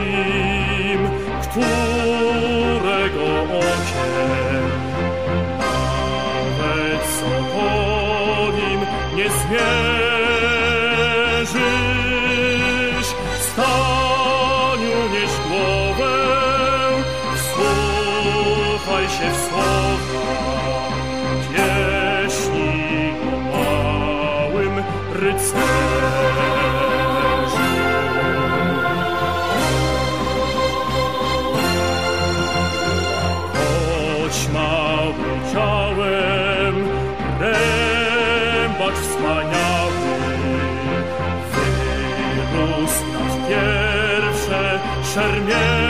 wielkim, którego okiem nawet sokolim nie zmierzysz. Staniu, nieś głowę, wsłuchaj się w słowa pieśni o małym rycerzu. Ciałem, rębacz wspaniały, wyrósł nad pierwsze szermierze